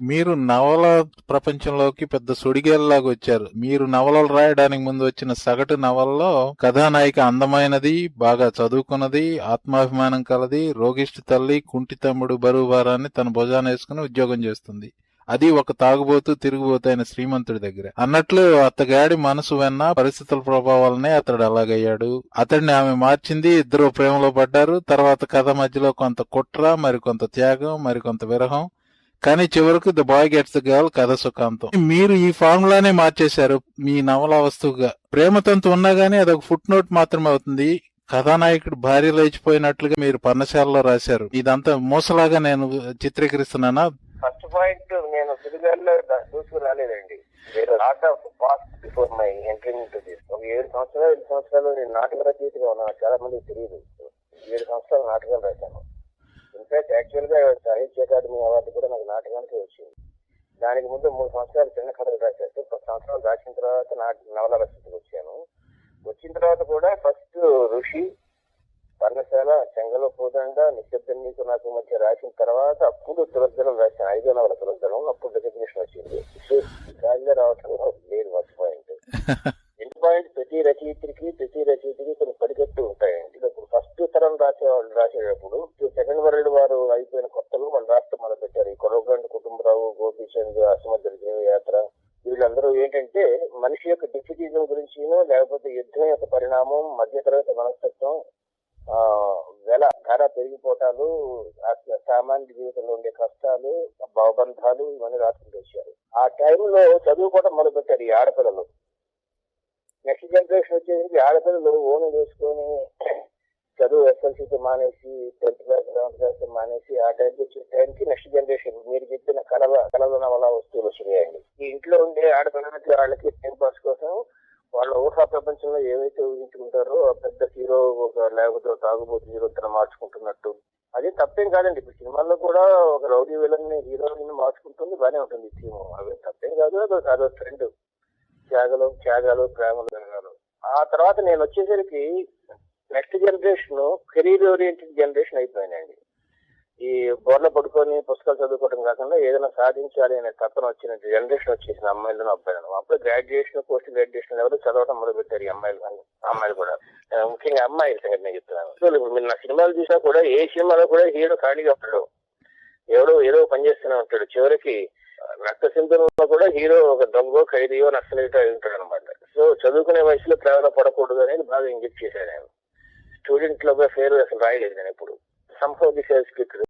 మీరు నవల ప్రపంచంలోకి పెద్ద సుడిగేల్లాగా వచ్చారు. మీరు నవలలు రాయడానికి ముందు వచ్చిన సగటు నవలలో కథానాయిక అందమైనది బాగా చదువుకున్నది ఆత్మాభిమానం కలది రోగిష్టి తల్లి కుంటి తమ్ముడు బరువు భారాన్ని తన భుజాన వేసుకుని ఉద్యోగం చేస్తుంది. అది ఒక తాగుబోతూ తిరుగుబోతూ అయిన శ్రీమంతుడి దగ్గర. అన్నట్లు అతగాడి మనసు వెన్న పరిస్థితుల ప్రభావాలనే అతడు అలాగయ్యాడు. అతడిని ఆమె మార్చింది ఇద్దరు ప్రేమలో పడ్డారు. తర్వాత కథ మధ్యలో కొంత కుట్ర మరి కొంత త్యాగం మరి కొంత విరహం. కానీ చివరకు the boy gets the girl కథ సుఖాంతం. మీరు ఈ ఫార్ములానే మార్చేశారు మీ నవల వస్తువుగా. ప్రేమతంతు ఉన్నా గానీ అదొక ఫుట్ నోట్ మాత్రమే అవుతుంది. కథానాయకుడు భార్య లేచిపోయినట్లుగా మీరు పర్ణశాలలో రాశారు. ఇదంతా మూసలాగా నేను చిత్రీకరిస్తున్నానా? ఫస్ట్ పాయింట్ నేను రాలేదండి. Lot of past before my entering this ఒక ఏడు సంవత్సరాలు సంవత్సరాలు నేను నాటక రచయితగా ఉన్నాను చాలా మందికి తెలియదు. ఏడు సంవత్సరాలు నాటకాలు రాశాను. ఇన్ఫాక్ట్ యాక్చువల్గా సాహిత్య అకాడమీ అవార్డు కూడా నాకు నాటకానికి వచ్చింది దానికి ముందు మూడు సంవత్సరాలు చిన్న కథలు పది సంవత్సరాలు రాసిన తర్వాత నాట నవల రచయితకు వచ్చాను వచ్చిన తర్వాత కూడా ఫస్ట్ ఋషి పర్ణశాల చెంగల పూదండ నిశ్శబ్దం నీకు నాకు మధ్య రాసిన తర్వాత అప్పుడు తులద్దలం రాశాను ఐదో నవల తులద్దలం అప్పుడు రికగ్నిషన్ వచ్చింది. గాలిలో రావటంలో లేదు ఫస్ట్ పాయింట్ ఎండ్ పాయింట్ ప్రతి రచయిత్రికి ప్రతి రచయితకి రాసేవాళ్ళు రాసేటప్పుడు సెకండ్ వరల్డ్ వారు అయిపోయిన కొత్తలో వాళ్ళు రాష్ట్రం మొదలు పెట్టారు ఈ కొరవగండ కుటుంబరావు గోపీచంద్ అసమద్ర దేవయాత్ర వీళ్ళందరూ ఏంటంటే మనిషి యొక్క డిఫిటిజం గురించి లేకపోతే యుద్ధం యొక్క పరిణామం మధ్యతరగతి మనస్తత్వం ఆ వెల ధర పెరిగిపోవటాలు సామాన్య జీవితంలో ఉండే కష్టాలు భావబంధాలు ఇవన్నీ రాసుకుంటూ వచ్చారు. ఆ టైంలో చదువుకోవడం మొదలు పెట్టారు ఈ ఆడపిల్లలు. నెక్స్ట్ జనరేషన్ వచ్చేసి ఆడపిల్లలు ఓన్ వేసుకొని చదువు ఎస్ఎల్సీతో మానేసి టెన్త్ క్లాస్ లెవెన్త్ క్లాస్ మానేసి ఆ టైంకి వచ్చే టైంకి నెక్స్ట్ జనరేషన్ మీరు చెప్పిన కళల కళల నవల వస్తువులు వచ్చినాయండి ఈ ఇంట్లో ఉండే ఆడపిల్లలకి వాళ్ళకి టైం పాస్ కోసం వాళ్ళ ఊహా ప్రపంచంలో ఏవైతే ఊహించుకుంటారో ఆ పెద్ద హీరో ఒక లేకపోతే తాగుబోతు హీరో తన మార్చుకుంటున్నట్టు. అది తప్పేం కాదండి. ఇప్పుడు సినిమాల్లో కూడా ఒక రౌడీ విలన్ హీరోయిన్ మార్చుకుంటుంది బానే ఉంటుంది థీమ్ అవి తప్పేం కాదు అదో అదో ట్రెండ్ త్యాగలు త్యాగాలు ప్రేమలు జరగాలు ఆ తర్వాత నేను వచ్చేసరికి next generation career oriented generation అయిపోయిందండి. ఈ బోర్ల పడుకొని పుస్తకాలు చదువుకోవడం కాకుండా ఏదైనా సాధించాలి అనే తపన వచ్చిన జనరేషన్ వచ్చేసిన అమ్మాయిలను అబ్బాయిలను. అప్పుడు గ్రాడ్యుయేషన్ పోస్ట్ గ్రాడ్యుయేషన్ ఎవరు చదవడం మొదలు పెట్టారు ఈ అమ్మాయిలు కానీ అమ్మాయిలు కూడా. ముఖ్యంగా అమ్మాయిల సంగతి నేను చెప్తున్నాను. ఇప్పుడు మీరు నా సినిమాలు చూసినా కూడా ఏ సినిమాలో కూడా హీరో ఖాళీగా ఉంటాడు ఎవడో ఏదో పని చేస్తూనే ఉంటాడు. చివరికి రక్త సింధులో కూడా హీరో ఒక దొంగో ఖైదీయో నక్సలైట్ అయి ఉంటాడు అనమాట సో చదువుకునే వయసులో ప్రేరణ పడకూడదు అనేది బాగా ఇంజెక్ట్ చేశాను నేను స్టూడెంట్లో ఫేర్ అసలు రాయలేదు నేను ఎప్పుడు. సంభవ్ దిశ స్పీకర్